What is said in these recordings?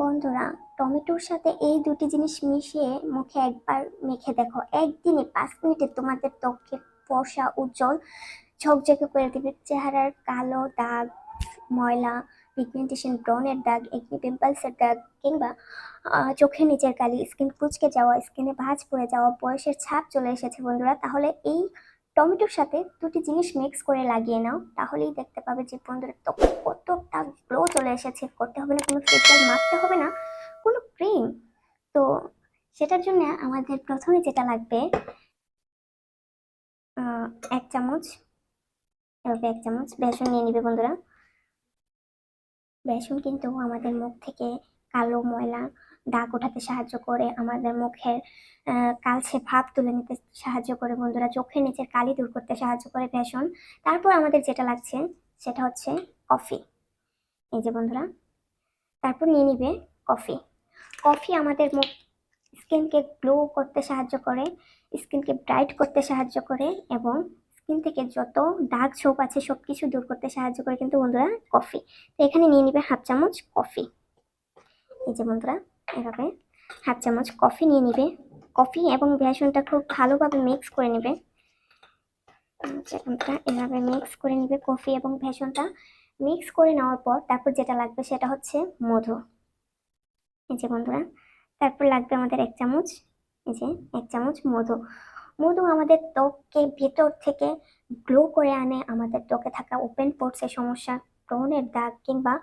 বন্ধুরা, টমেটোর সাথে এই দুটি জিনিস মিশিয়ে মুখে একবার মেখে দেখো। একদিনে পাঁচ মিনিটে তোমাদের ত্বকে ফর্সা, উজ্জ্বল, ঝকঝকে করে দিবে। চেহারার কালো দাগ, ময়লা পিগমেন্টেশন ব্রনের দাগ একনি পিম্পলসের দাগ, কিংবা চোখের নিচের কালি স্কিন কুচকে যাওয়া স্কিনে ভাঁজ পড়ে যাওয়া, বয়সের ছাপ চলে এসেছে বন্ধুরা। তাহলে এই টমেটোর সাথে দুটি জিনিস মিক্স করে লাগিয়ে নাও, তাহলেই দেখতে পাবে যে বন্ধুরা ত্বকে কতটা চলে এসেছে, করতে হবে না, কোনো ফেসিয়াল মাখতে হবে না, কোনো ক্রিম তো সেটার জন্য আমাদের প্রথমে যেটা লাগবে এক চামচ, এভাবে এক চামচ বেসন নিয়ে নিবে বন্ধুরা। বেসন কিন্তু আমাদের মুখ থেকে কালো ময়লা দাগ ওঠাতে সাহায্য করে, আমাদের মুখের কালচে ভাব তুলে নিতে সাহায্য করে বন্ধুরা। চোখের নিচের কালি দূর করতে সাহায্য করে বেসন। তারপর আমাদের যেটা লাগছে, সেটা হচ্ছে কফি এই যে বন্ধুরা, তারপর নিয়ে নিবে কফি কফি আমাদের মুখ স্কিনকে গ্লো করতে সাহায্য করে স্কিনকে ব্রাইট করতে সাহায্য করে এবং স্কিন থেকে যত দাগ ছোপ আছে সব কিছু দূর করতে সাহায্য করে কিন্তু বন্ধুরা কফি তো এখানে নিয়ে নিবে হাফ চামচ কফি এই যে বন্ধুরা, এভাবে হাফ চামচ কফি নিয়ে নিবে। কফি এবং বেসনটা খুব ভালোভাবে মিক্স করে নেবে। এভাবে মিক্স করে নিবে কফি এবং বেসনটা। মিক্স করে নেওয়ার পর তারপর যেটা লাগবে সেটা হচ্ছে মধু। এই যে বন্ধুরা, তারপর লাগবে আমাদের এক চামচ, এই যে এক চামচ মধু। মধু আমাদের ত্বককে ভেতর থেকে গ্লো করে আনে, আমাদের ত্বকে থাকা ওপেন পোর্টসের সমস্যা ব্রণের দাগ কিংবা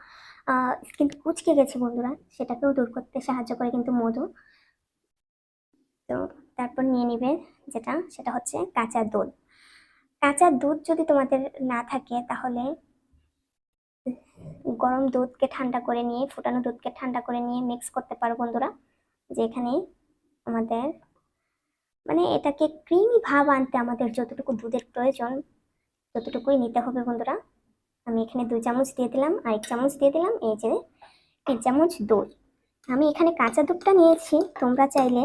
স্কিন কুচকে গেছে বন্ধুরা, সেটাকেও দূর করতে সাহায্য করে কিন্তু মধু। তো তারপর নিয়ে নিবে যেটা, সেটা হচ্ছে কাঁচা দুধ। কাঁচা দুধ যদি তোমাদের না থাকে তাহলে গরম দুধকে ঠান্ডা করে নিয়ে, ফুটানো দুধকে ঠান্ডা করে নিয়ে মিক্স করতে পারো বন্ধুরা। যে এখানে আমাদের মানে এটাকে ক্রিমি ভাব আনতে আমাদের যতটুকু দুধের প্রয়োজন, ততটুকুই নিতে হবে বন্ধুরা। আমি এখানে দুই চামচ দিয়ে দিলাম আর এক চামচ দিয়ে দিলাম, এই যে এক চামচ দুধ। আমি এখানে কাঁচা দুধটা নিয়েছি, তোমরা চাইলে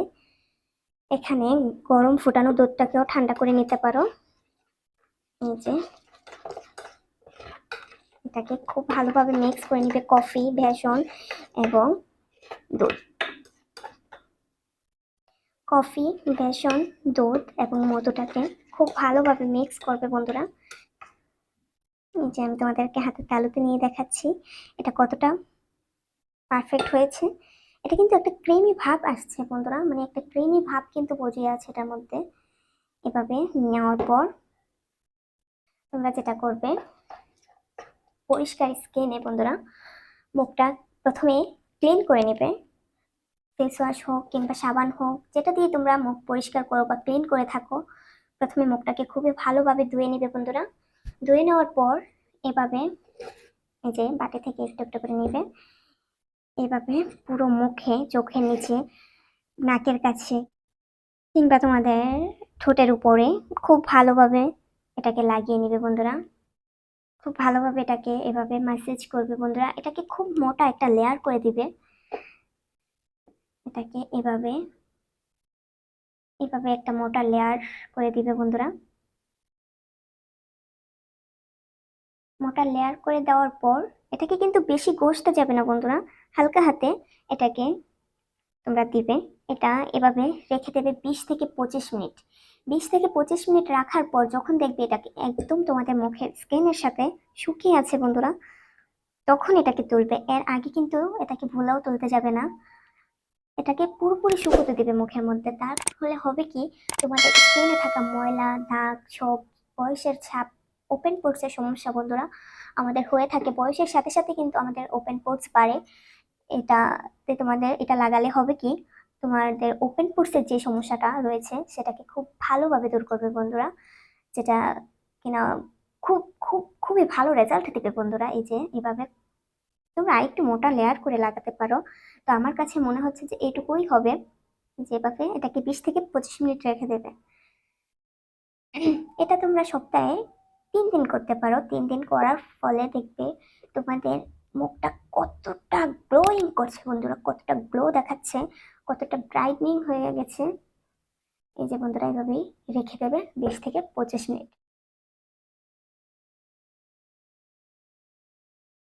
এখানে গরম ফুটানো দুধটাকেও ঠান্ডা করে নিতে পারো। এই যে এটাকে খুব ভালোভাবে মিক্স করে নিবে কফি, বেসন এবং দুধ। কফি, বেসন, দুধ এবং মধুটাকে খুব ভালোভাবে মিক্স করবে বন্ধুরা। এই যে আমি তোমাদেরকে হাতে তালুতে নিয়ে দেখাচ্ছি, এটা কতটা পারফেক্ট হয়েছে। এটা কিন্তু একটা ক্রিমি ভাব আসছে বন্ধুরা মানে একটা ক্রিমি ভাব কিন্তু বোঝে আছে এটার মধ্যে। এভাবে নেওয়ার পর তোমরা যেটা করবে পরিষ্কার স্কিনে বন্ধুরা, মুখটা প্রথমে ক্লিন করে নেবে। ফেস ওয়াশ হোক কিংবা সাবান হোক, যেটা দিয়ে তোমরা মুখ পরিষ্কার করো বা ক্লিন করে থাকো, প্রথমে মুখটাকে খুবই ভালোভাবে ধুয়ে নেবে বন্ধুরা। ধুয়ে নেওয়ার পর এভাবে এই যে বাটি থেকে একটু একটু করে নেবে। এভাবে পুরো মুখে, চোখের নিচে, নাকের কাছে কিংবা তোমাদের ঠোঁটের উপরে খুব ভালোভাবে এটাকে লাগিয়ে নেবে বন্ধুরা। খুব ভালোভাবে এটাকে এভাবে ম্যাসেজ করবে, বন্ধুরা। এটাকে খুব মোটা একটা লেয়ার করে দিবে। এটাকে এভাবে এভাবে একটা মোটা লেয়ার করে দিবে, বন্ধুরা। মোটা লেয়ার করে দেওয়ার পর এটাকে কিন্তু বেশি ঘষতে যাবে না, বন্ধুরা। হালকা হাতে এটাকে তোমরা দিবে। এটা এভাবে রেখে দেবে বিশ থেকে পঁচিশ মিনিট। বিশ থেকে পঁচিশ মিনিট রাখার পর যখন দেখবে এটাকে একদম তোমাদের মুখের স্কিনের সাথে শুকিয়ে আছে বন্ধুরা, তখন এটাকে তুলবে। এর আগে কিন্তু এটাকে ভুলেও তুলতে যাবে না। এটাকে পুরোপুরি শুকোতে দিবে মুখের মধ্যে। তার ফলে হবে কি, তোমাদের স্কিনে থাকা ময়লা, দাগ, ছোপ, বয়সের ছাপ ওপেন পোর্টসের সমস্যা বন্ধুরা আমাদের হয়ে থাকে। বয়সের সাথে সাথে কিন্তু আমাদের ওপেন পোর্টস বাড়ে। এটাতে তোমাদের, এটা লাগালে হবে কি তোমাদের ওপেন পোর্টসের যে সমস্যাটা রয়েছে, সেটাকে খুব ভালোভাবে দূর করবে বন্ধুরা। যেটা কিনা খুব খুব, খুবই ভালো রেজাল্ট দিবে বন্ধুরা এই যে এভাবে। তোমরা আরেকটু মোটা লেয়ার করে লাগাতে পারো। তো আমার কাছে মনে হচ্ছে যে এইটুকুই হবে যেভাবে এটাকে বিশ থেকে পঁচিশ মিনিট রেখে দেবে। এটা তোমরা সপ্তাহে তিন দিন করতে পারো। তিন দিন করার ফলে দেখবে তোমাদের মুখটা কতটা গ্লোয়িং করছে বন্ধুরা, কতটা গ্লো দেখাচ্ছে। কতটা ব্রাইটনিং হয়ে গেছে? এই যে বন্ধুরা এইভাবেই রেখে দেবে বিশ থেকে পঁচিশ মিনিট।